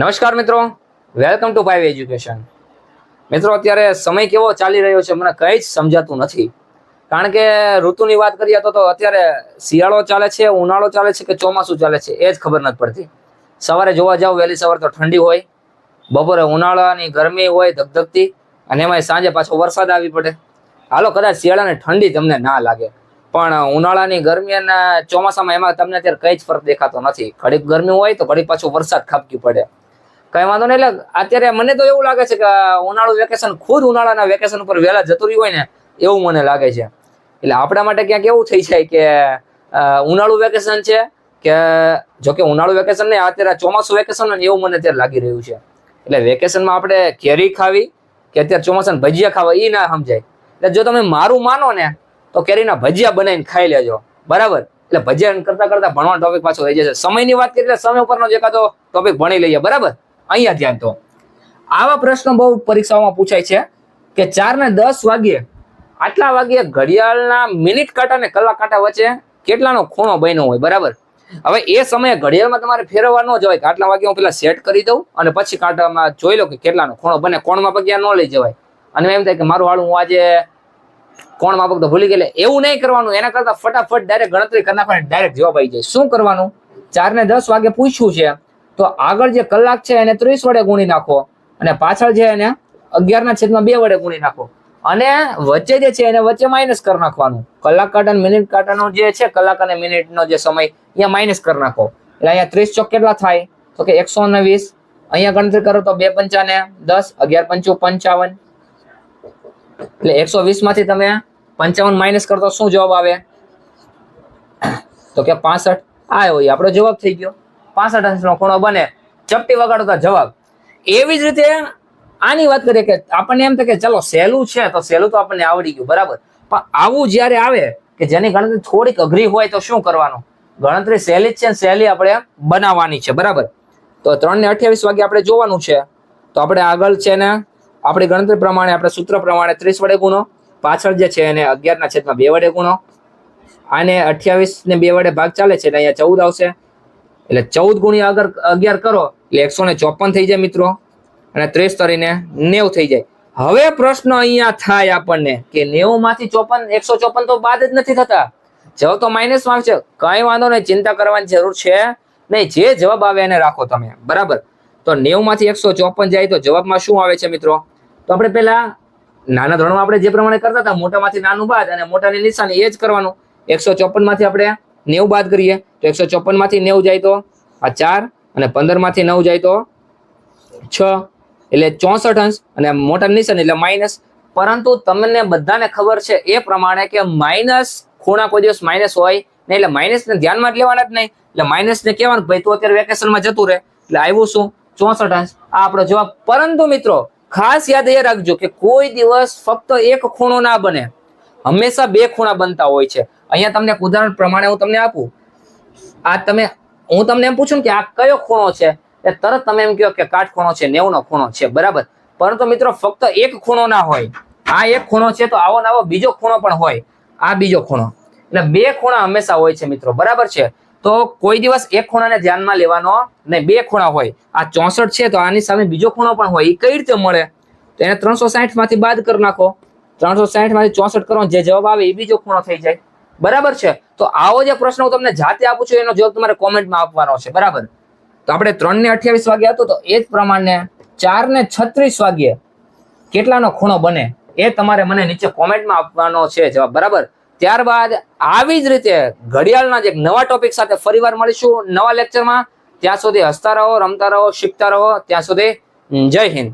નમસ્કાર મિત્રો. Welcome to five education મિત્રો, અત્યારે સમય કેવો ચાલી રહ્યો છે મને કંઈ જ સમજાતું નથી. કારણ કે ઋતુની વાત કરીએ તો અત્યારે શિયાળો ચાલે છે, ઉનાળો ચાલે છે કે ચોમાસું ચાલે છે, એ જ ખબર નથી પડતી. સવારે જોવા જાવ, વહેલી સવારે તો ઠંડી હોય, બપોરે ઉનાળાની ગરમી હોય, ધગધગતી, અને એમાં સાંજે પાછો વરસાદ આવી પડે. હાલો, કદાચ શિયાળાની ઠંડી તમને ના લાગે, પણ ઉનાળાની ગરમી અને ચોમાસામાં એમાં તમને અત્યારે કંઈ જ ફરક દેખાતો નથી. ઘડીક ગરમી હોય તો ઘડીક પાછો વરસાદ ખાબકી પડે. કઈ વાંધો નહીં, એટલે અત્યારે મને તો એવું લાગે છે કે ઉનાળુ વેકેશન ખુદ ઉનાળાના વેકેશન ઉપર વહેલા જતું રહ્યું હોય ને, એવું મને લાગે છે. એટલે આપણા માટે ક્યાંક એવું થઈ જાય કે ઉનાળું વેકેશન છે કે જો કે ઉનાળુ વેકેશન નહીં, અત્યારે ચોમાસું વેકેશન એવું મને અત્યારે લાગી રહ્યું છે. એટલે વેકેશનમાં આપણે કેરી ખાવી કે અત્યારે ચોમાસાના ભજીયા ખાવા એ ના સમજાય. એટલે જો તમે મારું માનો ને, તો કેરીના ભજીયા બનાવીને ખાઈ લેજો. બરાબર? એટલે ભજીયા કરતા કરતા ભણવાનો ટોપિક પાછો રહી જશે. સમયની વાત કરીએ સમય ઉપરનો જ એકાદો ટોપિક ભણી લઈએ. બરાબર? અહીંયા ધ્યાન તો આવા પ્રશ્નો બહુ પરીક્ષાઓમાં પૂછાય છે કે ચાર ને દસ વાગ્યે આટલા વાગ્યે ઘડિયાળના મિનિટ કાંટા અને કલાક કાંટા વચ્ચે કેટલાનો ખૂણો બન્યો હોય, બરાબર? હવે એ સમયે ઘડિયાળમાં તમારે ફેરવવા ન જવાય કે આટલા વાગે હું પેલા સેટ કરી દઉં અને પછી કાંટામાં જોઈ લો કે કેટલાનો ખૂણો બને. કોણમાં પગ્યા ન લઈ જવાય. અને એમ થાય કે મારું વાળું હું આજે કોણ માપક તો ભૂલી ગયેલે. એવું નહીં કરવાનું. એના કરતા ફટાફટ ડાયરેક્ટ ગણતરી કરી નાખવાની ડાયરેક્ટ જવાબ આવી જાય. શું કરવાનું? ચાર ને દસ વાગે પૂછ્યું છે. તો આગળ જે કલાક છે એને ત્રીસ વડે ગુણી નાખો અને પાછળ છે એને અગિયારના છેદમાં બે વડે ગુણી નાખો. અને વચ્ચે જે છે એને વચ્ચે માઇનસ કરી નાખવાનું. કલાક કાંટા મિનિટ કાંટાનો જે છે, કલાક અને મિનિટનો જે સમય, અહીંયા માઇનસ કરી નાખો. એટલે અહીંયા ત્રીસ ચોક કેટલા થાય? તો કે એકસો ને વીસ. અહીંયા ગણતરી કરો તો બે પંચાને દસ, અગિયાર પંચું પંચાવન. એટલે એકસો વીસમાંથી તમે પંચાવન માઇનસ કરતો શું જવાબ આવે? તો કે પાસઠ. આ હોય, આપણો જવાબ થઈ ગયો. પાસઠ અંશનો ખૂણો બને, ચપટી વગાડતા જવાબ. એવી જ રીતે આની વાત કરીએ કે આપણને એમ થાય કે ચલો સહેલું છે તો સહેલું તો આપણને આવડી ગયું, બરાબર. પણ આવું જ્યારે આવે કે જેની ગણતરી થોડીક અઘરી હોય તો શું કરવાનું? ગણતરી સહેલી જ છે ને સહેલી આપણે બનાવવાની છે, બરાબર. તો ત્રણ ને અઠ્યાવીસ વાગે આપણે જોવાનું છે. તો આપણે આગળ છે ને આપણી ગણતરી પ્રમાણે આપણે સૂત્ર પ્રમાણે ત્રીસ વડે ગુણો, પાછળ જે છે એને અગિયારના છેદમાં બે વડે ગુણો. આને અઠ્યાવીસ ને બે વડે ભાગ ચાલે છે એટલે અહીંયા ચૌદ આવશે. એટલે ચૌદ ગુણ્યા અગર અગિયાર કરો, એટલે એકસો ને ચોપન થઈ જાય મિત્રો. અને ત્રીસ તરીને નેવ થઈ જાય. હવે પ્રશ્ન અહીંયા થાય આપણને કે નેવું માંથી ચોપન, એકસો ચોપન તો બાદ જ નથી થતા. જવાબ તો માઇનસમાં છે. કઈ વાંધો નહીં, ચિંતા કરવાની જરૂર છે નહીં. જે જવાબ આવે એને રાખો તમે. બરાબર? તો નેવું માંથી એકસો ચોપન જાય તો જવાબમાં શું આવે છે મિત્રો? તો આપણે પેલા નાના ધોરણમાં આપણે જે પ્રમાણે કરતા હતા, મોટામાંથી નાનું બાદ અને મોટાની નિશાની, એ જ કરવાનું. એકસો ચોપનમાંથી આપણે નેવું બાદ કરીએ તો એકસો ચોપનમાંથી નેવું જાય તો આ ચાર અને પંદરમાંથી નવ જાય તો છ. એટલે ચોસઠ અંશ અને મોટા નિશાન એટલે માઇનસ પરંતુ તમને બધાને ખબર છે એ પ્રમાણે કે માઇનસ ખૂણા કોઈ દિવસ માઇનસ હોય નહીં એટલે માઇનસને ધ્યાનમાં જ લેવાના જ નહીં. એટલે માઇનસ ને કહેવાનું ભાઈ તું અત્યારે વેકેશનમાં જતું રહે. એટલે આવ્યું શું? ચોસઠ અંશ. આ આપણો જવાબ. પરંતુ મિત્રો, ખાસ યાદ એ રાખજો કે કોઈ દિવસ ફક્ત એક ખૂણો ના બને. હંમેશા બે ખૂણા બનતા હોય છે. અહીંયા તમને ઉદાહરણ પ્રમાણે હું તમને આપું. આ તમે, હું તમને એમ પૂછું કે આ કયો ખૂણો છે? એ તરત તમે એમ કહો કે કાટખૂણો છે નેવું ખૂણો છે, બરાબર? પરંતુ મિત્રો, ફક્ત એક ખૂણો ના હોય. આ એક ખૂણો છે તો આવો નાવો બીજો ખૂણો પણ હોય. આ બીજો ખૂણો. એટલે બે ખૂણા હંમેશા હોય છે મિત્રો, બરાબર છે? તો કોઈ દિવસ એક ખૂણાને ધ્યાનમાં લેવાનો ને બે ખૂણા હોય. આ ચોસઠ છે તો આની સામે બીજો ખૂણો પણ હોય. એ કઈ રીતે મળે? તો એને ત્રણસો સાઠમાંથી બાદ કરી નાખો. ત્રણસો સાઠમાંથી ચોસઠ કરો જે જવાબ આવે એ બીજો ખૂણો થઈ જાય. બરાબર છે? તો આવો જે પ્રશ્ન હું તમને જાતે આપું છું, એનો જવાબ તમારે કોમેન્ટમાં આપવાનો છે, બરાબર? તો આપણે ત્રણ ને અઠ્યાવીસ વાગે હતો, તો એ જ પ્રમાણે ચાર ને છત્રીસ વાગ્યે કેટલાનો ખૂણો બને? એ તમારે મને નીચે કોમેન્ટમાં આપવાનો છે જવાબ, બરાબર? ત્યારબાદ આવી જ રીતે ઘડિયાળના જે નવા ટોપિક સાથે ફરીવાર મળીશું નવા લેક્ચરમાં. ત્યાં સુધી હસતા રહો, રમતા રહો, શીખતા રહો. ત્યાં સુધી જય હિન્દ.